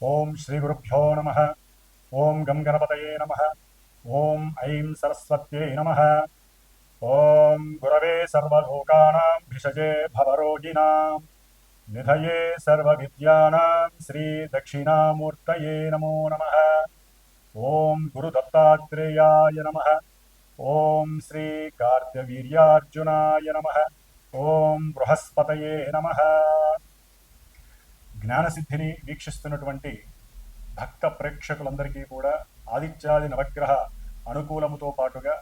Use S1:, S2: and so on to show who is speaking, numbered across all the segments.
S1: ఓం శ్రీ గురుభ్యో నమ ఓం గం గణపతయే నమ ఓం ఐం సరస్వత్యై నమ ఓం గురవే సర్వలోకానాం భిషజే భవరోగిణాం నిధయే సర్వవిద్యానాం శ్రీ దక్షిణామూర్తయే నమో నమ ఓం గురుదత్తాత్రేయాయ నమ ఓం శ్రీ కార్త్యవీర్యార్జునాయ నమ ఓం బృహస్పతయే నమ జ్ఞానసిద్ధిని వీక్షిస్తున్నటువంటి భక్త ప్రేక్షకులందరికీ కూడా ఆదిత్యాది నవగ్రహ అనుకూలముతో పాటుగా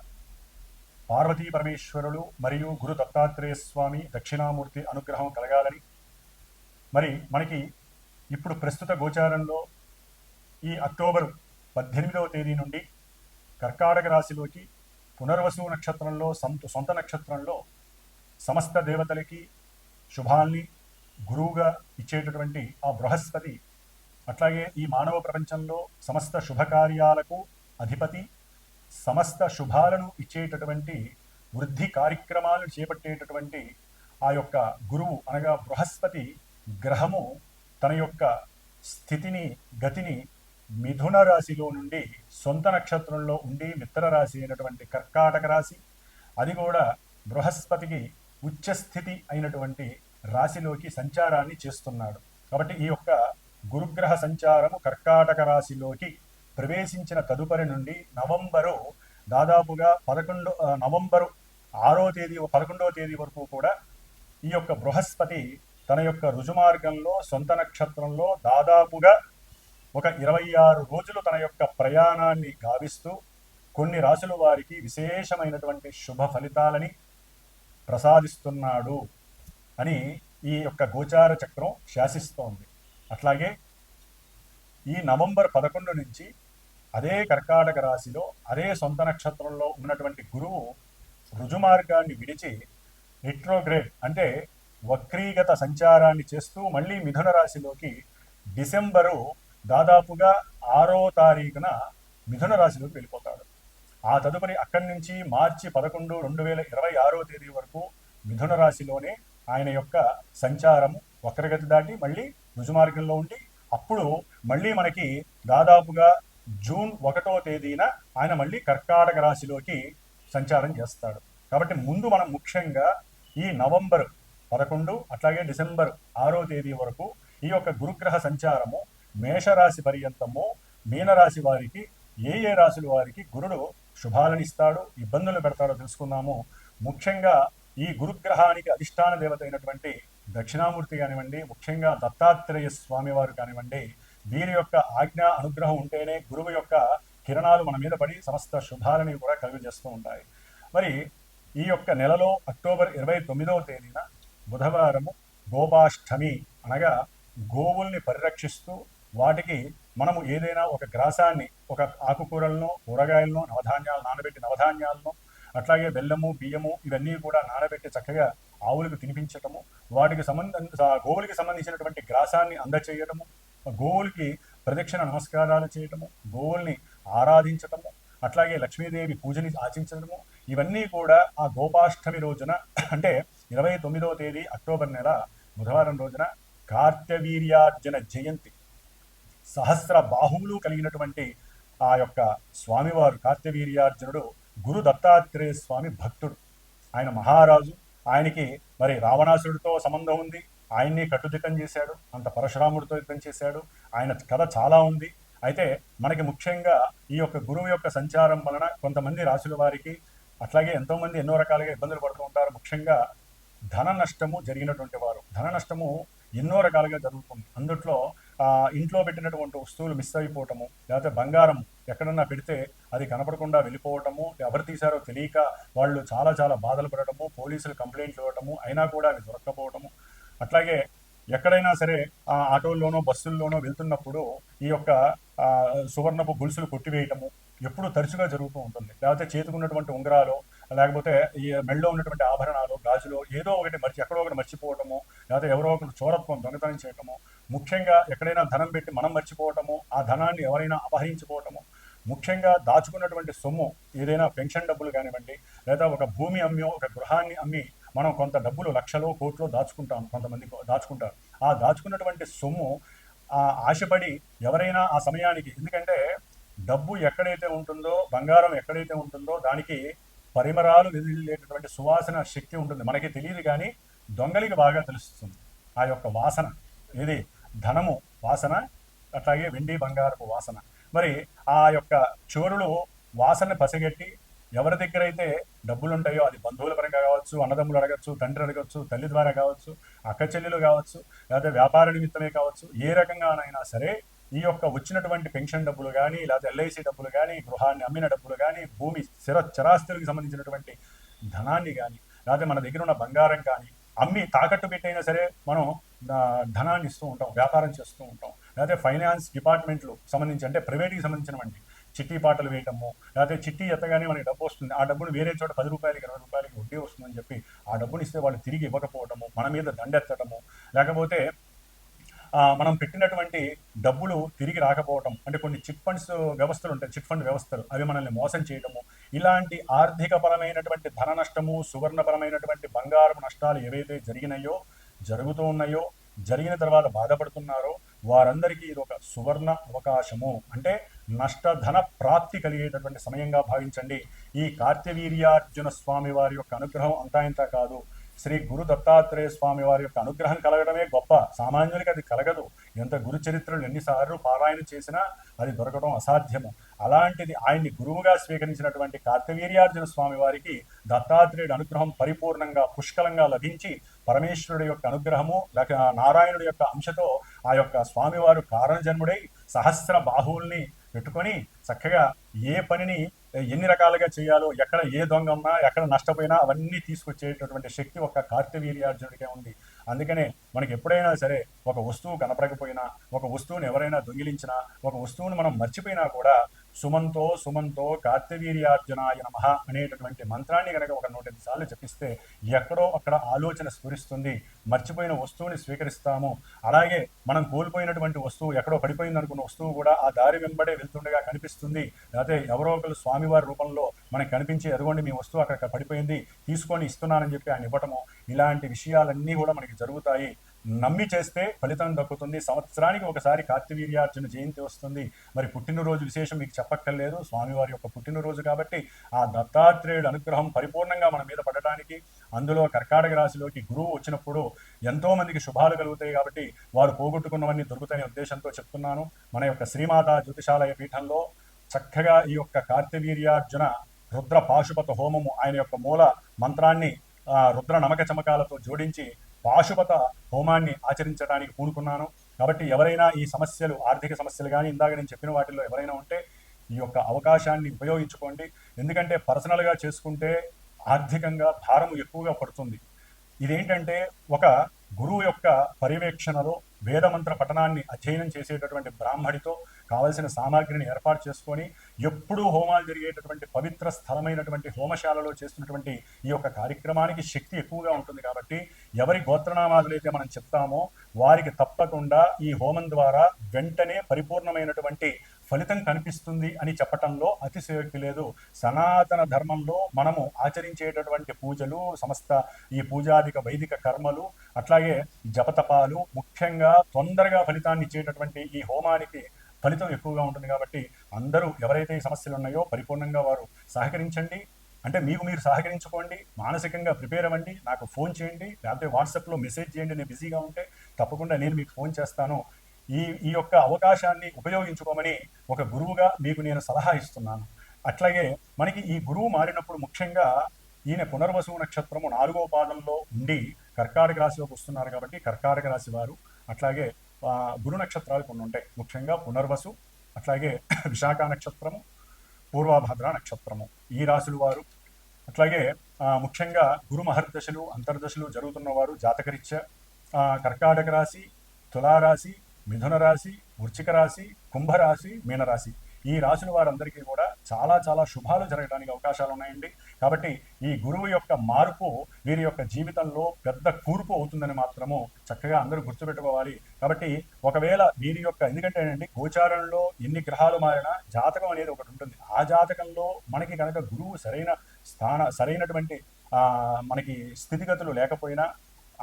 S1: పార్వతీ పరమేశ్వరులు మరియు గురు దత్తాత్రేయ స్వామి దక్షిణామూర్తి అనుగ్రహం కలగాలని. మరి మనకి ఇప్పుడు ప్రస్తుత గోచారంలో ఈ అక్టోబర్ పద్దెనిమిదవ తేదీ నుండి కర్కాటక రాశిలోకి పునర్వసు నక్షత్రంలో సొంత సొంత నక్షత్రంలో సమస్త దేవతలకి శుభాల్ని గురువుగా ఇచ్చేటటువంటి ఆ బృహస్పతి అట్లాగే ఈ మానవ ప్రపంచంలో సమస్త శుభకార్యాలకు అధిపతి సమస్త శుభాలను ఇచ్చేటటువంటి వృద్ధి కార్యక్రమాలను చేపట్టేటటువంటి ఆ యొక్క గురువు అనగా బృహస్పతి గ్రహము తన యొక్క స్థితిని గతిని మిథున రాశిలో నుండి సొంత నక్షత్రంలో ఉండి మిత్ర రాశి అయినటువంటి కర్కాటక రాశి అది కూడా బృహస్పతికి ఉచ్చస్థితి అయినటువంటి రాశిలోకి సంచారాన్ని చేస్తున్నాడు. కాబట్టి ఈ యొక్క గురుగ్రహ సంచారము కర్కాటక రాశిలోకి ప్రవేశించిన తదుపరి నుండి నవంబరు దాదాపుగా పదకొండు నవంబరు ఆరో తేదీ పదకొండవ తేదీ వరకు కూడా ఈ యొక్క బృహస్పతి తన యొక్క రుజుమార్గంలో సొంత నక్షత్రంలో దాదాపుగా ఒక ఇరవై ఆరు రోజులు తన యొక్క ప్రయాణాన్ని గావిస్తూ కొన్ని రాశుల వారికి విశేషమైనటువంటి శుభ ఫలితాలని ప్రసాదిస్తున్నాడు. అని ఈ యొక్క గోచార చక్రం శాసిస్తోంది. అట్లాగే ఈ నవంబర్ పదకొండు నుంచి అదే కర్కాటక రాశిలో అదే సొంత నక్షత్రంలో ఉన్నటువంటి గురువు రుజుమార్గాన్ని విడిచి రిట్రోగ్రేడ్ అంటే వక్రీగత సంచారాన్ని చేస్తూ మళ్ళీ మిథున రాశిలోకి డిసెంబరు దాదాపుగా ఆరో తారీఖున మిథున రాశిలోకి వెళ్ళిపోతాడు. ఆ తదుపరి అక్కడి నుంచి మార్చి పదకొండు రెండు వేల ఇరవై ఆరో తేదీ వరకు మిథున రాశిలోనే ఆయన యొక్క సంచారము వక్రగతి దాటి మళ్ళీ రుజుమార్గంలో ఉండి అప్పుడు మళ్ళీ మనకి దాదాపుగా జూన్ ఒకటో తేదీన ఆయన మళ్ళీ కర్కాటక రాశిలోకి సంచారం చేస్తాడు. కాబట్టి ముందు మనం ముఖ్యంగా ఈ నవంబర్ పదకొండు అట్లాగే డిసెంబర్ ఆరో తేదీ వరకు ఈ యొక్క గురుగ్రహ సంచారము మేషరాశి పర్యంతము మీనరాశి వారికి ఏ ఏ రాశుల వారికి గురుడు శుభాలను ఇస్తాడు ఇబ్బందులు పెడతాడో తెలుసుకుందాము. ముఖ్యంగా ఈ గురుగ్రహానికి అధిష్టాన దేవత అయినటువంటి దక్షిణామూర్తి కానివ్వండి ముఖ్యంగా దత్తాత్రేయ స్వామివారు కానివ్వండి వీరి యొక్క ఆజ్ఞ అనుగ్రహం ఉంటేనే గురువు యొక్క కిరణాలు మన మీద పడి సమస్త శుభాలని కూడా కలుగజేస్తూ ఉంటాయి. మరి ఈ యొక్క నెలలో అక్టోబర్ ఇరవై తొమ్మిదవ తేదీన బుధవారము గోపాష్టమి అనగా గోవుల్ని పరిరక్షిస్తూ వాటికి మనము ఏదైనా ఒక గ్రాసాన్ని ఒక ఆకుకూరలను కూరగాయలను నవధాన్యాలు నానబెట్టి నవధాన్యాలను అట్లాగే బెల్లము బియ్యము ఇవన్నీ కూడా నానబెట్టి చక్కగా ఆవులకు తినిపించటము వాటికి సంబంధ గోవులకి సంబంధించినటువంటి గ్రాసాన్ని అందచేయటము గోవులకి ప్రదక్షిణ నమస్కారాలు చేయటము గోవుల్ని ఆరాధించటము అట్లాగే లక్ష్మీదేవి పూజని ఆచరించడము ఇవన్నీ కూడా ఆ గోపాష్టమి రోజున అంటే ఇరవై తొమ్మిదవ తేదీ అక్టోబర్ నెల బుధవారం రోజున కార్తవీర్యార్జున జయంతి. సహస్ర బాహువులు కలిగినటువంటి ఆ యొక్క స్వామివారు కార్తవీర్యార్జునుడు గురు దత్తాత్రేయ స్వామి భక్తుడు. ఆయన మహారాజు. ఆయనకి మరి రావణాసుడితో సంబంధం ఉంది. ఆయన్ని కట్టుదిట్టం చేశాడు. అంత పరశురాముడితో యుద్ధం చేశాడు. ఆయన కథ చాలా ఉంది. అయితే మనకి ముఖ్యంగా ఈ యొక్క గురువు యొక్క సంచారం వలన కొంతమంది రాశుల వారికి అట్లాగే ఎంతోమంది ఎన్నో రకాలుగా ఇబ్బందులు పడుతూ ఉంటారు. ముఖ్యంగా ధన నష్టము జరిగినటువంటి వారు. ధన నష్టము ఎన్నో రకాలుగా జరుగుతుంది. అందుట్లో ఇంట్లో పెట్టినటువంటి వస్తువులు మిస్ అయిపోవటము లేకపోతే బంగారం ఎక్కడన్నా పెడితే అది కనపడకుండా వెళ్ళిపోవటము ఎవరు తీశారో తెలియక వాళ్ళు చాలా చాలా బాధలు పడటము పోలీసులు కంప్లైంట్లు ఇవ్వటము అయినా కూడా అవి దొరక్కపోవటము. అట్లాగే ఎక్కడైనా సరే ఆ ఆటోల్లోనో బస్సుల్లోనో వెళ్తున్నప్పుడు ఈ యొక్క సువర్ణపు గొలుసులు కొట్టివేయటము ఎప్పుడు తరచుగా జరుగుతూ ఉంటుంది. లేకపోతే చేతుకున్నటువంటి ఉంగరాలు లేకపోతే ఈ మెళ్ళలో ఉన్నటువంటి ఆభరణాలు గాజులు ఏదో ఒకటి మర్చి ఎక్కడో ఒకటి మర్చిపోవటము లేకపోతే ఎవరో ఒకరు చోరత్వం దొంగతనం చేయటము ముఖ్యంగా ఎక్కడైనా ధనం పెట్టి మనం మర్చిపోవటము ఆ ధనాన్ని ఎవరైనా అపహరించుకోవటము ముఖ్యంగా దాచుకున్నటువంటి సొమ్ము ఏదైనా పెన్షన్ డబ్బులు కానివ్వండి లేదా ఒక భూమి అమ్మి ఒక గృహాన్ని అమ్మి మనం కొంత డబ్బులు లక్షలో కోట్లో దాచుకుంటాం కొంతమంది దాచుకుంటారు. ఆ దాచుకున్నటువంటి సొమ్ము ఆశపడి ఎవరైనా ఆ సమయానికి ఎందుకంటే డబ్బు ఎక్కడైతే ఉంటుందో బంగారం ఎక్కడైతే ఉంటుందో దానికి పరిమరాలు వెదిలేటటువంటి సువాసన శక్తి ఉంటుంది. మనకి తెలియదు కానీ దొంగలికి బాగా తెలుస్తుంది. ఆ యొక్క వాసన ఇది ధనము వాసన అట్లాగే వెండి బంగారపు వాసన. మరి ఆ యొక్క చోరులు వాసన పసిగట్టి ఎవరి దగ్గర అయితే డబ్బులు ఉంటాయో అది బంధువుల పరంగా కావచ్చు అన్నదమ్ములు అడగచ్చు తండ్రి అడగచ్చు తల్లి ద్వారా కావచ్చు అక్క చెల్లెలు కావచ్చు లేకపోతే వ్యాపార నిమిత్తమే కావచ్చు ఏ రకంగానైనా సరే ఈ యొక్క వచ్చినటువంటి పెన్షన్ డబ్బులు కానీ లేకపోతే ఎల్ఐసి డబ్బులు కానీ గృహాన్ని అమ్మిన డబ్బులు కానీ భూమి స్థిర చరాస్తులకు సంబంధించినటువంటి ధనాన్ని కానీ లేకపోతే మన దగ్గర ఉన్న బంగారం కానీ అమ్మి తాకట్టు పెట్టైనా సరే మనం ధనాన్ని ఇస్తూ ఉంటాం వ్యాపారం చేస్తూ ఉంటాం. లేకపోతే ఫైనాన్స్ డిపార్ట్మెంట్లు సంబంధించి అంటే ప్రైవేట్కి సంబంధించినవంటి చిట్టి పాటలు వేయటము లేకపోతే చిట్టి ఎత్తగానే మనకి డబ్బు వస్తుంది. ఆ డబ్బును వేరే చోట పది రూపాయలకి ఇరవై రూపాయలకి వడ్డీ వస్తుందని చెప్పి ఆ డబ్బును ఇస్తే వాళ్ళు తిరిగి ఇవ్వకపోవటము మన మీద దండెత్తటము లేకపోతే మనం పెట్టినటువంటి డబ్బులు తిరిగి రాకపోవటం అంటే కొన్ని చిట్ ఫండ్స్ వ్యవస్థలు ఉంటాయి చిట్ ఫండ్ వ్యవస్థలు అవి మనల్ని మోసం చేయటము ఇలాంటి ఆర్థికపరమైనటువంటి ధన నష్టము సువర్ణపరమైనటువంటి బంగారం నష్టాలు ఏవైతే జరిగినాయో జరుగుతూ ఉన్నాయో జరిగిన తర్వాత బాధపడుతున్నారో వారందరికీ ఇది ఒక సువర్ణ అవకాశము. అంటే నష్టధన ప్రాప్తి కలిగేటటువంటి సమయంగా భావించండి. ఈ కార్తవీర్యార్జున స్వామి వారి యొక్క అనుగ్రహం అంతా ఇంత కాదు. శ్రీ గురు దత్తాత్రేయ స్వామి వారి యొక్క అనుగ్రహం కలగడమే గొప్ప. సామాన్యులకి అది కలగదు. ఎంత గురు చరిత్రలు ఎన్నిసార్లు పారాయణ చేసినా అది దొరకడం అసాధ్యము. అలాంటిది ఆయన్ని గురువుగా స్వీకరించినటువంటి కార్తవీర్యార్జున స్వామి వారికి దత్తాత్రేయుడు అనుగ్రహం పరిపూర్ణంగా పుష్కలంగా లభించి పరమేశ్వరుడి యొక్క అనుగ్రహము లేక నారాయణుడి యొక్క అంశతో ఆ యొక్క స్వామివారు కారణజన్ముడై సహస్ర బాహువుల్ని పెట్టుకొని చక్కగా ఏ పనిని ఎన్ని రకాలుగా చేయాలో ఎక్కడ ఏ దొంగ ఉన్నా ఎక్కడ నష్టపోయినా అవన్నీ తీసుకొచ్చేటటువంటి శక్తి ఒక కార్తవీర్యార్జునుడికే ఉంది. అందుకనే మనకి ఎప్పుడైనా సరే ఒక వస్తువు కనపడకపోయినా ఒక వస్తువును ఎవరైనా దొంగిలించినా ఒక వస్తువును మనం మర్చిపోయినా కూడా సుమంతో సుమంతో కార్తవీర్యార్జునాయ నమ అనేటటువంటి మంత్రాన్ని కనుక ఒక నూట ఎనిమిది సార్లు జపిస్తే ఎక్కడో అక్కడ ఆలోచన స్ఫురిస్తుంది. మర్చిపోయిన వస్తువుని స్వీకరిస్తాము. అలాగే మనం కోల్పోయినటువంటి వస్తువు ఎక్కడో పడిపోయింది అనుకున్న వస్తువు కూడా ఆ దారి వెంబడే వెళ్తుండగా కనిపిస్తుంది. లేకపోతే ఎవరో ఒకరు స్వామివారి రూపంలో మనకి కనిపించి ఎదుగోండి మీ వస్తువు అక్కడ పడిపోయింది తీసుకొని ఇస్తున్నానని చెప్పి ఆయన ఇవ్వటము ఇలాంటి విషయాలన్నీ కూడా మనకి జరుగుతాయి. నమ్మి చేస్తే ఫలితం దక్కుతుంది. సంవత్సరానికి ఒకసారి కార్తవీర్యార్జున జయంతి వస్తుంది. మరి పుట్టినరోజు విశేషం మీకు చెప్పక్కర్లేదు. స్వామివారి యొక్క పుట్టినరోజు కాబట్టి ఆ దత్తాత్రేయుడు అనుగ్రహం పరిపూర్ణంగా మన మీద పడటానికి అందులో కర్కాటక రాశిలోకి గురువు వచ్చినప్పుడు ఎంతోమందికి శుభాలు కలుగుతాయి కాబట్టి వారు పోగొట్టుకున్నవన్నీ దొరుకుతాయనే ఉద్దేశంతో చెప్తున్నాను. మన యొక్క శ్రీమాత జ్యోతిషాలయ పీఠంలో చక్కగా ఈ యొక్క కార్తవీర్యార్జున రుద్ర పాశుపత హోమము ఆయన యొక్క మూల మంత్రాన్ని ఆ, రుద్ర నమక చమకాలతో జోడించి పాశుపత హోమాన్ని ఆచరించడానికి పూనుకున్నాను. కాబట్టి ఎవరైనా ఈ సమస్యలు ఆర్థిక సమస్యలు కానీ ఇందాక నేను చెప్పిన వాటిల్లో ఎవరైనా ఉంటే ఈ యొక్క అవకాశాన్ని ఉపయోగించుకోండి. ఎందుకంటే పర్సనల్గా చేసుకుంటే ఆర్థికంగా భారం ఎక్కువగా పడుతుంది. ఇదేంటంటే ఒక గురువు యొక్క పర్యవేక్షణలో వేదమంత్ర పఠనాన్ని అధ్యయనం చేసేటటువంటి బ్రాహ్మడితో కావలసిన సామాగ్రిని ఏర్పాటు చేసుకొని ఎప్పుడూ హోమాలు జరిగేటటువంటి పవిత్ర స్థలమైనటువంటి హోమశాలలో చేస్తున్నటువంటి ఈ యొక్క కార్యక్రమానికి శక్తి ఎక్కువగా ఉంటుంది కాబట్టి ఎవరి గోత్రనామాదులు అయితే మనం చెప్తామో వారికి తప్పకుండా ఈ హోమం ద్వారా వెంటనే పరిపూర్ణమైనటువంటి ఫలితం కనిపిస్తుంది అని చెప్పటంలో అతిశయోక్తి లేదు. సనాతన ధర్మంలో మనము ఆచరించేటటువంటి పూజలు సమస్త ఈ పూజాదిక వైదిక కర్మలు అట్లాగే జపతపాలు ముఖ్యంగా తొందరగా ఫలితాన్ని ఇచ్చేటటువంటి ఈ హోమానికి ఫలితం ఎక్కువగా ఉంటుంది కాబట్టి అందరూ ఎవరైతే ఈ సమస్యలు ఉన్నాయో పరిపూర్ణంగా వారు సహకరించండి. అంటే మీకు మీరు సహకరించుకోండి మానసికంగా ప్రిపేర్ అవ్వండి నాకు ఫోన్ చేయండి లేకపోతే వాట్సాప్లో మెసేజ్ చేయండి నేను బిజీగా ఉంటే తప్పకుండా నేను మీకు ఫోన్ చేస్తాను. ఈ ఈ యొక్క అవకాశాన్ని ఉపయోగించుకోమని ఒక గురువుగా మీకు నేను సలహా ఇస్తున్నాను. అట్లాగే మనకి ఈ గురువు మారినప్పుడు ముఖ్యంగా ఈయన పునర్వసు నక్షత్రము నాలుగో పాదంలో ఉండి కర్కాటక రాశిలోకి వస్తున్నారు కాబట్టి కర్కాటక రాశి వారు అట్లాగే గురు నక్షత్రాలు కొన్ని ఉంటాయి. ముఖ్యంగా పునర్వసు అట్లాగే విశాఖ నక్షత్రము పూర్వాభద్ర నక్షత్రము ఈ రాశుల వారు. అట్లాగే ముఖ్యంగా గురు మహర్దశలు అంతర్దశలు జరుగుతున్న వారు జాతకరీత్యా కర్కాటక రాశి తులారాశి మిథున రాశి వృచ్చిక రాశి కుంభరాశి మీనరాశి ఈ రాశుల వారందరికీ కూడా చాలా చాలా శుభాలు జరగడానికి అవకాశాలు ఉన్నాయండి. కాబట్టి ఈ గురువు యొక్క మార్పు వీరి యొక్క జీవితంలో పెద్ద కూర్పు అవుతుందని మాత్రము చక్కగా అందరూ గుర్తుపెట్టుకోవాలి. కాబట్టి ఒకవేళ వీరి యొక్క ఎందుకంటే అండి గోచారంలో ఎన్ని గ్రహాలు మారినా జాతకం అనేది ఒకటి ఉంటుంది. ఆ జాతకంలో మనకి కనుక గురువు సరైన స్థాన సరైనటువంటి మనకి స్థితిగతులు లేకపోయినా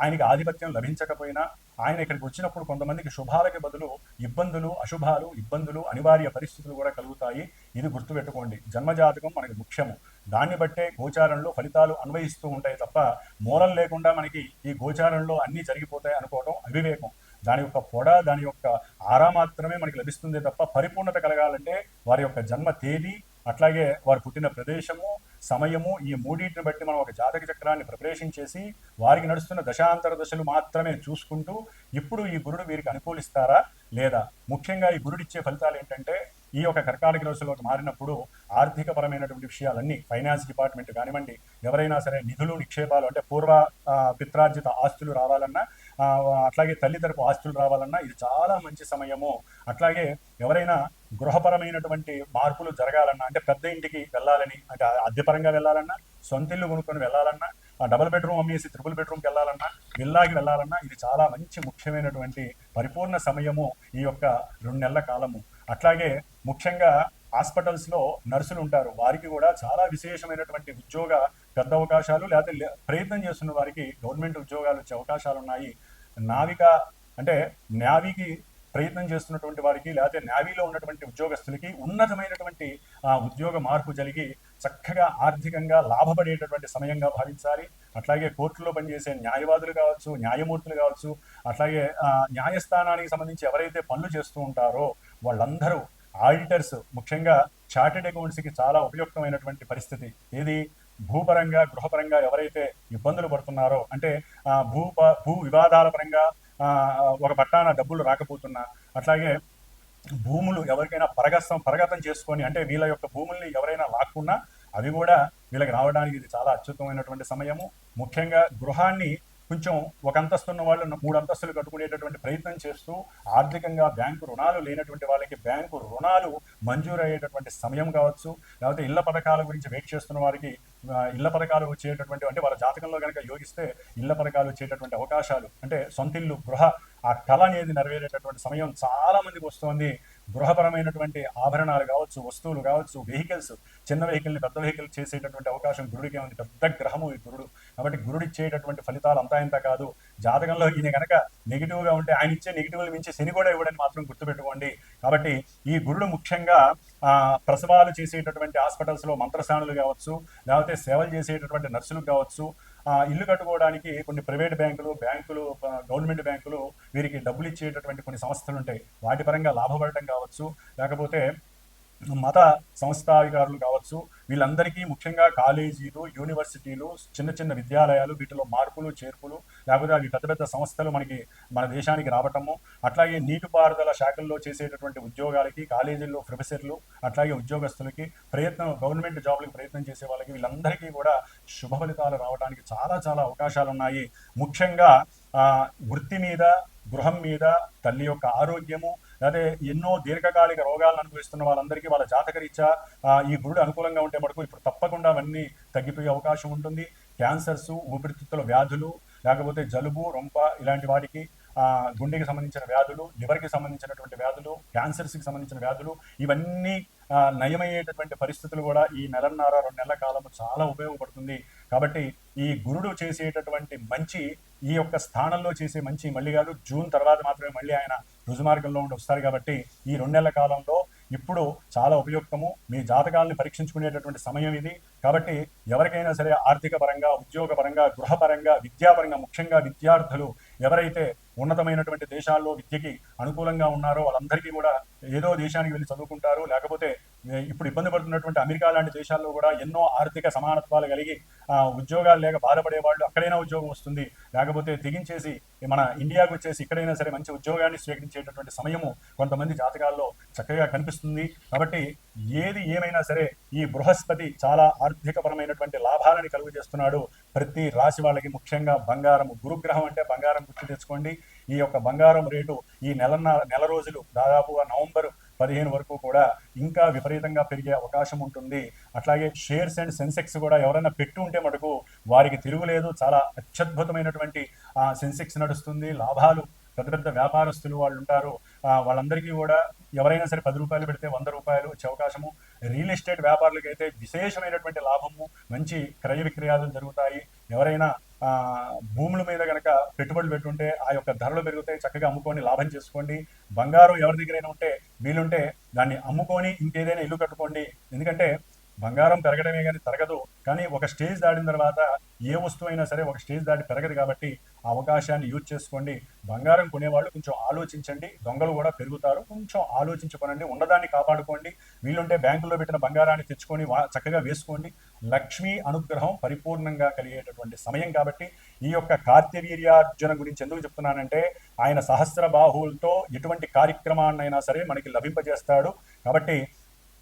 S1: ఆయనకి ఆధిపత్యం లభించకపోయినా ఆయన ఇక్కడికి వచ్చినప్పుడు కొంతమందికి శుభాలకి బదులు ఇబ్బందులు అశుభాలు ఇబ్బందులు అనివార్య పరిస్థితులు కూడా కలుగుతాయి. ఇది గుర్తుపెట్టుకోండి. జన్మజాతకం మనకి ముఖ్యము. దాన్ని బట్టే గోచారంలో ఫలితాలు అన్వయిస్తూ ఉంటాయి తప్ప మూలం లేకుండా మనకి ఈ గోచారంలో అన్నీ జరిగిపోతాయి అనుకోవడం అవివేకం. దాని యొక్క పొడ దాని యొక్క ఆరా మాత్రమే మనకి లభిస్తుంది తప్ప పరిపూర్ణత కలగాలంటే వారి యొక్క జన్మ తేదీ అట్లాగే వారు పుట్టిన ప్రదేశము సమయము ఈ మూడింటిని బట్టి మనం ఒక జాతక చక్రాన్ని ప్రిపరేషన్ చేసి వారికి నడుస్తున్న దశాంతర దశలు మాత్రమే చూసుకుంటూ ఇప్పుడు ఈ గురుడు వీరికి అనుకూలిస్తారా లేదా? ముఖ్యంగా ఈ గురుడిచ్చే ఫలితాలు ఏంటంటే ఈ యొక్క కర్కాటక రోజులోకి మారినప్పుడు ఆర్థిక పరమైనటువంటి విషయాలన్నీ ఫైనాన్స్ డిపార్ట్మెంట్ కానివ్వండి ఎవరైనా సరే నిధులు నిక్షేపాలు అంటే పూర్వ పిత్రార్జిత ఆస్తులు రావాలన్నా అట్లాగే తల్లి తరపు ఆస్తులు రావాలన్నా ఇది చాలా మంచి సమయము. అట్లాగే ఎవరైనా గృహపరమైనటువంటి మార్పులు జరగాలన్నా అంటే పెద్ద ఇంటికి వెళ్ళాలని అంటే అద్దె పరంగా వెళ్ళాలన్నా సొంత ఇల్లు కొనుక్కొని వెళ్ళాలన్నా ఆ డబుల్ బెడ్రూమ్ అమ్మేసి త్రిపుల్ బెడ్రూమ్కి వెళ్ళాలన్నా విల్లాకి వెళ్ళాలన్నా ఇది చాలా మంచి ముఖ్యమైనటువంటి పరిపూర్ణ సమయము ఈ యొక్క రెండు నెలల కాలము. అట్లాగే ముఖ్యంగా హాస్పిటల్స్లో నర్సులు ఉంటారు. వారికి కూడా చాలా విశేషమైనటువంటి ఉద్యోగ పెద్ద అవకాశాలు లేకపోతే లే- ప్రయత్నం చేస్తున్న వారికి గవర్నమెంట్ ఉద్యోగాలు వచ్చే అవకాశాలు ఉన్నాయి నావిక అంటే నావికి ప్రయత్నం చేస్తున్నటువంటి వారికి లేకపోతే నేవీలో ఉన్నటువంటి ఉద్యోగస్తులకి ఉన్నతమైనటువంటి ఆ, ఉద్యోగ మార్పు జరిగి చక్కగా ఆర్థికంగా లాభపడేటటువంటి సమయంగా భావించాలి. అట్లాగే కోర్టులో పనిచేసే న్యాయవాదులు కావచ్చు న్యాయమూర్తులు కావచ్చు అట్లాగే న్యాయస్థానానికి సంబంధించి ఎవరైతే పనులు చేస్తూ ఉంటారో వాళ్ళందరూ ఆడిటర్స్ ముఖ్యంగా చార్టెడ్ అకౌంట్స్కి చాలా ఉపయుక్తమైనటువంటి పరిస్థితి. ఏది? భూపరంగా గృహపరంగా ఎవరైతే ఇబ్బందులు పడుతున్నారో అంటే భూ భూ వివాదాల పరంగా ఒక పట్టాన డబ్బులు రాకపోతున్నా అట్లాగే భూములు ఎవరికైనా పరగస్తం పరగతం చేసుకొని అంటే వీళ్ళ యొక్క భూముల్ని ఎవరైనా లాక్కున్నా అవి కూడా వీళ్ళకి రావడానికి ఇది చాలా అత్యుత్తమైనటువంటి సమయము. ముఖ్యంగా గృహాన్ని కొంచెం ఒక అంతస్తు ఉన్న వాళ్ళు మూడు అంతస్తులు కట్టుకునేటటువంటి ప్రయత్నం చేస్తూ ఆర్థికంగా బ్యాంకు రుణాలు లేనటువంటి వాళ్ళకి బ్యాంకు రుణాలు మంజూరు అయ్యేటటువంటి సమయం కావచ్చు. లేకపోతే ఇళ్ళ పథకాల గురించి వెయిట్ చేస్తున్న వారికి ఇళ్ళ పథకాలు వచ్చేటటువంటి అంటే వాళ్ళ జాతకంలో కనుక యోగిస్తే ఇళ్ళ పథకాలు వచ్చేటటువంటి అవకాశాలు అంటే సొంత ఇల్లు గృహ ఆ కళ అనేది నెరవేరేటటువంటి సమయం చాలా మందికి వస్తోంది. గృహపరమైనటువంటి ఆభరణాలు కావచ్చు వస్తువులు కావచ్చు వెహికల్స్ చిన్న వెహికల్ని పెద్ద వెహికల్ చేసేటటువంటి అవకాశం గురుడికే ఉంది. పెద్ద గ్రహము ఈ గురుడు. కాబట్టి గురుడు ఇచ్చేటటువంటి ఫలితాలు అంతా ఇంత కాదు. జాతకంలో ఈయన కనుక నెగిటివ్గా ఉంటే ఆయన ఇచ్చే నెగిటివ్లు మించి శని కూడా ఇవ్వడని మాత్రం గుర్తుపెట్టుకోండి. కాబట్టి ఈ గురుడు ముఖ్యంగా ప్రసవాలు చేసేటటువంటి హాస్పిటల్స్లో మంత్రస్థానులు కావచ్చు లేకపోతే సేవలు చేసేటటువంటి నర్సులు కావచ్చు ఇల్లు కట్టుకోవడానికి కొన్ని ప్రైవేట్ బ్యాంకులు బ్యాంకులు గవర్నమెంట్ బ్యాంకులు వీరికి డబ్బులు ఇచ్చేటటువంటి కొన్ని సంస్థలు ఉంటాయి. వాటి పరంగా లాభపడటం కావచ్చు లేకపోతే మత సంస్థాధికారులు కావచ్చు వీళ్ళందరికీ ముఖ్యంగా కాలేజీలు యూనివర్సిటీలు చిన్న చిన్న విద్యాలయాలు వీటిలో మార్పులు చేర్పులు లేకపోతే అవి పెద్ద పెద్ద సంస్థలు మనకి మన దేశానికి రావటము అట్లాగే నీటిపారుదల శాఖల్లో చేసేటటువంటి ఉద్యోగాలకి కాలేజీల్లో ప్రొఫెసర్లు అట్లాగే ఉద్యోగస్తులకి ప్రయత్నం గవర్నమెంట్ జాబ్లకు ప్రయత్నం చేసే వాళ్ళకి వీళ్ళందరికీ కూడా శుభ ఫలితాలు రావడానికి చాలా చాలా అవకాశాలు ఉన్నాయి ముఖ్యంగా వృత్తి మీద గృహం మీద తల్లి యొక్క ఆరోగ్యము అదే ఎన్నో దీర్ఘకాలిక రోగాలను అనుభవిస్తున్న వాళ్ళందరికీ వాళ్ళ జాతకరీత్యా ఈ గురుడు అనుకూలంగా ఉంటే మటుకు ఇప్పుడు తప్పకుండా అవన్నీ తగ్గిపోయే అవకాశం ఉంటుంది. క్యాన్సర్స్ ఊపిరితిత్తుల వ్యాధులు లేకపోతే జలుబు రొంప ఇలాంటి వాటికి గుండెకి సంబంధించిన వ్యాధులు లివర్కి సంబంధించినటువంటి వ్యాధులు క్యాన్సర్స్కి సంబంధించిన వ్యాధులు ఇవన్నీ నయమయ్యేటటువంటి పరిస్థితులు కూడా ఈ నెలన్నర రెండు నెలల కాలం చాలా ఉపయోగపడుతుంది. కాబట్టి ఈ గురుడు చేసేటటువంటి మంచి ఈ యొక్క స్థానంలో చేసే మంచి మళ్ళీ కాదు జూన్ తర్వాత మాత్రమే మళ్ళీ ఆయన రుజుమార్గంలో ఉండి వస్తారు కాబట్టి ఈ రెండు నెలల కాలంలో ఇప్పుడు చాలా ఉపయుక్తము. మీ జాతకాలను పరీక్షించుకునేటటువంటి సమయం ఇది. కాబట్టి ఎవరికైనా సరే ఆర్థిక పరంగా ఉద్యోగపరంగా గృహపరంగా విద్యాపరంగా ముఖ్యంగా విద్యార్థులు ఎవరైతే ఉన్నతమైనటువంటి దేశాల్లో విద్యకి అనుకూలంగా ఉన్నారో వాళ్ళందరికీ కూడా ఏదో దేశానికి వెళ్ళి చదువుకుంటారు. లేకపోతే ఇప్పుడు ఇబ్బంది పడుతున్నటువంటి అమెరికా లాంటి దేశాల్లో కూడా ఎన్నో ఆర్థిక సమానత్వాలు కలిగి ఉద్యోగాలు లేక బాధపడే వాళ్ళు అక్కడైనా ఉద్యోగం వస్తుంది. లేకపోతే తెగించేసి మన ఇండియాకు వచ్చేసి ఇక్కడైనా సరే మంచి ఉద్యోగాన్ని స్వీకరించేటటువంటి సమయము కొంతమంది జాతకాల్లో చక్కగా కనిపిస్తుంది. కాబట్టి ఏది ఏమైనా సరే ఈ బృహస్పతి చాలా ఆర్థికపరమైనటువంటి లాభాలని కలుగు చేస్తున్నాడు. ప్రతి రాశి వాళ్ళకి ముఖ్యంగా బంగారం గురుగ్రహం అంటే బంగారం గుర్తు తెచ్చుకోండి. ఈ యొక్క బంగారం రేటు ఈ నెలన్న నెల రోజులు దాదాపుగా నవంబర్ పదిహేను వరకు కూడా ఇంకా విపరీతంగా పెరిగే అవకాశం ఉంటుంది. అట్లాగే షేర్స్ అండ్ సెన్సెక్స్ కూడా ఎవరైనా పెట్టి ఉంటే మటుకు వారికి తిరుగులేదు. చాలా అత్యద్భుతమైనటువంటి సెన్సెక్స్ నడుస్తుంది. లాభాలు పెద్ద పెద్ద వ్యాపారస్తులు వాళ్ళు ఉంటారు. వాళ్ళందరికీ కూడా ఎవరైనా సరే పది రూపాయలు పెడితే వంద రూపాయలు వచ్చే అవకాశము. రియల్ ఎస్టేట్ వ్యాపారులకు అయితే విశేషమైనటువంటి లాభము. మంచి క్రయ విక్రయాలు జరుగుతాయి. ఎవరైనా భూముల మీద కనుక పెట్టుబడులు పెట్టుంటే ఆ యొక్క ధరలు పెరుగుతాయి చక్కగా అమ్ముకొని లాభం చేసుకోండి. బంగారం ఎవరి దగ్గరైనా ఉంటే వీలుంటే దాన్ని అమ్ముకొని ఇంకేదైనా ఇల్లు కట్టుకోండి. ఎందుకంటే బంగారం పెరగడమే కానీ తరగదు. కానీ ఒక స్టేజ్ దాటిన తర్వాత ఏ వస్తువు అయినా సరే ఒక స్టేజ్ దాటి పెరగదు కాబట్టి అవకాశాన్ని యూజ్ చేసుకోండి. బంగారం కొనేవాళ్ళు కొంచెం ఆలోచించండి. దొంగలు కూడా పెరుగుతారు. కొంచెం ఆలోచించుకోనండి. ఉన్నదాన్ని కాపాడుకోండి. వీళ్ళుంటే బ్యాంకులో పెట్టిన బంగారాన్ని తెచ్చుకొని వా- చక్కగా వేసుకోండి. లక్ష్మీ అనుగ్రహం పరిపూర్ణంగా కలిగేటటువంటి సమయం కాబట్టి ఈ యొక్క కార్తవీర్యార్జున గురించి ఎందుకు చెప్తున్నానంటే ఆయన సహస్ర బాహువులతో ఎటువంటి కార్యక్రమాన్నైనా సరే మనకి లభింపజేస్తాడు. కాబట్టి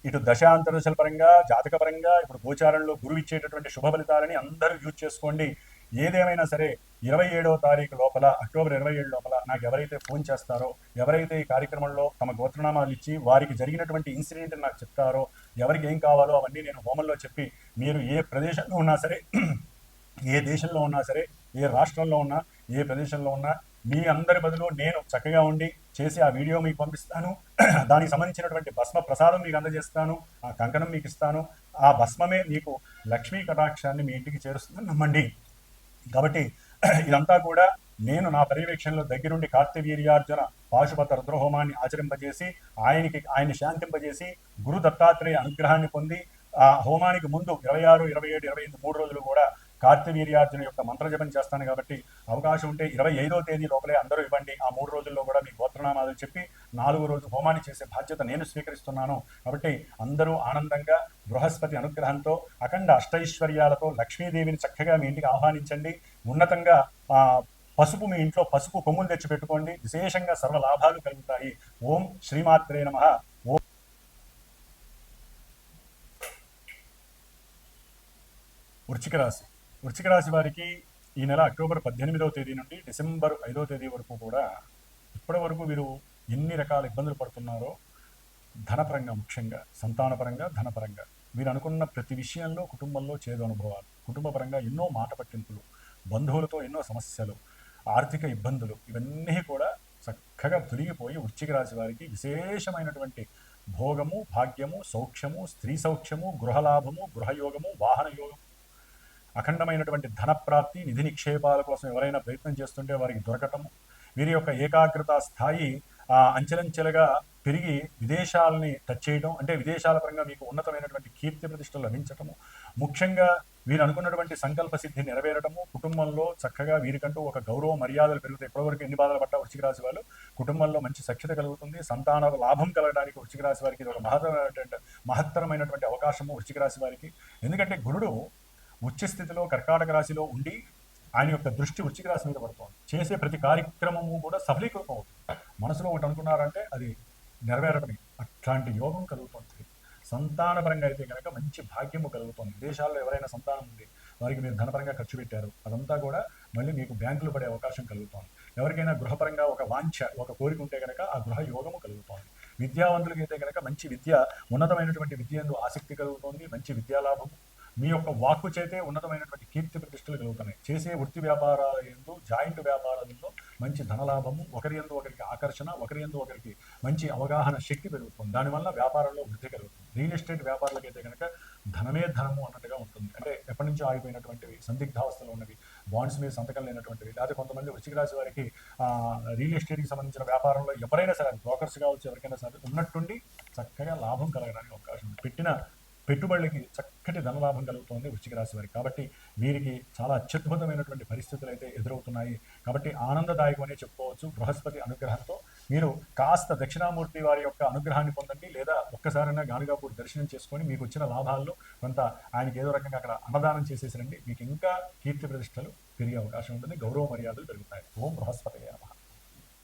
S1: ఇటు దశాంతరదశల పరంగా జాతక పరంగా ఇప్పుడు గోచారంలో గురువు ఇచ్చేటటువంటి శుభ ఫలితాలని అందరూ యూజ్ చేసుకోండి. ఏదేమైనా సరే ఇరవై ఏడవ తారీఖు లోపల అక్టోబర్ ఇరవై ఏడు లోపల నాకు ఎవరైతే ఫోన్ చేస్తారో ఎవరైతే ఈ కార్యక్రమంలో తమ గోత్రనామాలు ఇచ్చి వారికి జరిగినటువంటి ఇన్సిడెంట్ నాకు చెప్తారో ఎవరికి ఏం కావాలో అవన్నీ నేను హోమంలో చెప్పి మీరు ఏ ప్రదేశంలో ఉన్నా సరే ఏ దేశంలో ఉన్నా సరే ఏ రాష్ట్రంలో ఉన్నా ఏ ప్రదేశంలో ఉన్నా మీ అందరి బదులు నేను చక్కగా ఉండి చేసి ఆ వీడియో మీకు పంపిస్తాను. దానికి సంబంధించినటువంటి భస్మ ప్రసాదం మీకు అందజేస్తాను. ఆ కంకణం మీకు ఇస్తాను. ఆ భస్మమే మీకు లక్ష్మీ కటాక్షాన్ని మీ ఇంటికి చేరుస్తుందని నమ్మండి. కాబట్టి ఇదంతా కూడా నేను నా పర్యవేక్షణలో దగ్గరుండి కార్తవీర్యార్జున పాశుపత రుద్రహోమాన్ని ఆచరింపజేసి ఆయనకి ఆయన శాంతింపజేసి గురు దత్తాత్రేయ అనుగ్రహాన్ని పొంది ఆ హోమానికి ముందు ఇరవై ఆరు ఇరవై ఏడు ఇరవై ఎనిమిది మూడు రోజులు కూడా కార్తవీర్యార్జున యొక్క మంత్రజపం చేస్తాను కాబట్టి అవకాశం ఉంటే ఇరవై ఐదో తేదీ లోపలే అందరూ ఇవ్వండి. ఆ మూడు రోజుల్లో కూడా మీ గోత్రనామాలు చెప్పి నాలుగో రోజు హోమాన్ని చేసే బాధ్యత నేను స్వీకరిస్తున్నాను. కాబట్టి అందరూ ఆనందంగా బృహస్పతి అనుగ్రహంతో అఖండ అష్టైశ్వర్యాలతో లక్ష్మీదేవిని చక్కగా మీ ఇంటికి ఆహ్వానించండి. ఉన్నతంగా పసుపు మీ ఇంట్లో పసుపు కొమ్ములు తెచ్చి పెట్టుకోండి. విశేషంగా సర్వ లాభాలు కలుగుతాయి. ఓం శ్రీమాత్రే నమ. ఓం వృచ్చిక రాశి. వృశ్చిక రాశి వారికి ఈ నెల అక్టోబర్ పద్దెనిమిదవ తేదీ నుండి డిసెంబర్ ఐదవ తేదీ వరకు కూడా ఇప్పటి వరకు వీరు ఎన్ని రకాల ఇబ్బందులు పడుతున్నారో ధనపరంగా ముఖ్యంగా సంతానపరంగా ధనపరంగా. వీరు అనుకున్న ప్రతి విషయంలో కుటుంబంలో చేదు అనుభవాలు కుటుంబపరంగా ఎన్నో మాట పట్టింపులు బంధువులతో ఎన్నో సమస్యలు ఆర్థిక ఇబ్బందులు ఇవన్నీ కూడా చక్కగా తొలగిపోయి వృశ్చిక రాశి వారికి విశేషమైనటువంటి భోగము భాగ్యము సౌఖ్యము స్త్రీ సౌఖ్యము గృహలాభము గృహయోగము వాహన యోగము అఖండమైనటువంటి ధన ప్రాప్తి నిధి నిక్షేపాల కోసం ఎవరైనా ప్రయత్నం చేస్తుంటే వారికి దొరకటము వీరి యొక్క ఏకాగ్రత స్థాయి ఆ, అంచెలంచెలుగా పెరిగి విదేశాలని టచ్ చేయడం అంటే విదేశాల పరంగా మీకు ఉన్నతమైనటువంటి కీర్తి ప్రతిష్టలు లభించటము ముఖ్యంగా వీరు అనుకున్నటువంటి సంకల్ప సిద్ధి నెరవేరటము కుటుంబంలో చక్కగా వీరికంటూ ఒక గౌరవ మర్యాదలు పెరుగుతాయి. ఇప్పటివరకు ఎన్ని బాధలు పడ్డా వృశ్చిక రాశి వాళ్ళు? కుటుంబంలో మంచి సఖ్యత కలుగుతుంది సంతాన లాభం కలగడానికి వృశ్చిక రాశి వారికి ఇది ఒక మహత్తరమైనటువంటి మహత్తరమైనటువంటి అవకాశము వృశ్చిక రాశి వారికి. ఎందుకంటే గురుడు ఉచ్చ స్థితిలో కర్కాటక రాశిలో ఉండి ఆయన యొక్క దృష్టి వృశ్చిక రాశి మీద పడుతోంది. చేసే ప్రతి కార్యక్రమము కూడా సఫలీకృతం అవుతుంది. మనసులో ఒకటి అనుకున్నారంటే అది నెరవేరటమే. అట్లాంటి యోగం కలుగుతుంది. సంతానపరంగా అయితే కనుక మంచి భాగ్యము కలుగుతుంది. విదేశాల్లో ఎవరైనా సంతానం ఉంది వారికి మీరు ధనపరంగా ఖర్చు పెట్టారు అదంతా కూడా మళ్ళీ మీకు బ్యాంకులు పడే అవకాశం కలుగుతోంది. ఎవరికైనా గృహపరంగా ఒక వాంఛ ఒక కోరిక ఉంటే కనుక ఆ గృహ యోగము కలుగుతోంది. విద్యావంతులకి అయితే కనుక మంచి విద్య ఉన్నతమైనటువంటి విద్య ఆసక్తి కలుగుతోంది. మంచి విద్యాలాభము మీ యొక్క వాక్కు చేతే ఉన్నతమైనటువంటి కీర్తి ప్రతిష్టలు కలుగుతున్నాయి. చేసే వృత్తి వ్యాపారాల ఎందు జాయింట్ వ్యాపారాలలో మంచి ధనలాభము ఒకరి ఎందు ఒకరికి ఆకర్షణ ఒకరి ఎందు ఒకరికి మంచి అవగాహన శక్తి పెరుగుతుంది. దానివల్ల వ్యాపారంలో వృద్ధి కలుగుతుంది. రియల్ ఎస్టేట్ వ్యాపారాలకైతే కనుక ధనమే ధనము అన్నట్టుగా ఉంటుంది. అంటే ఎప్పటి నుంచో ఆగిపోయినటువంటివి సందిగ్ధావస్థలో ఉన్నవి బాండ్స్ మీద సంతకం లేనటువంటివి లేదా కొంతమంది వృశ్చిక రాశి వారికి రియల్ ఎస్టేట్కి సంబంధించిన వ్యాపారంలో ఎవరైనా సరే బ్రోకర్స్ కావచ్చు ఎవరికైనా సరే ఉన్నట్టుండి చక్కగా లాభం కలగడానికి అవకాశం ఉంది. పెట్టిన పెట్టుబడులకి చక్కటి ధనలాభం కలుగుతోంది వృశ్చిక రాశి వారికి. కాబట్టి వీరికి చాలా అత్యద్భుతమైనటువంటి పరిస్థితులు అయితే ఎదురవుతున్నాయి. కాబట్టి ఆనందదాయకమనే చెప్పుకోవచ్చు. బృహస్పతి అనుగ్రహంతో మీరు కాస్త దక్షిణామూర్తి వారి యొక్క అనుగ్రహాన్ని పొందండి. లేదా ఒక్కసారైనా గానుగాపూర్ దర్శనం చేసుకొని మీకు వచ్చిన లాభాల్లో కొంత ఆయనకి ఏదో రకంగా అక్కడ అన్నదానం చేసేసిరండి మీకు ఇంకా కీర్తి ప్రతిష్టలు పెరిగే అవకాశం ఉంటుంది. గౌరవ మర్యాదలు పెరుగుతాయి. ఓం బృహస్పతి నమః.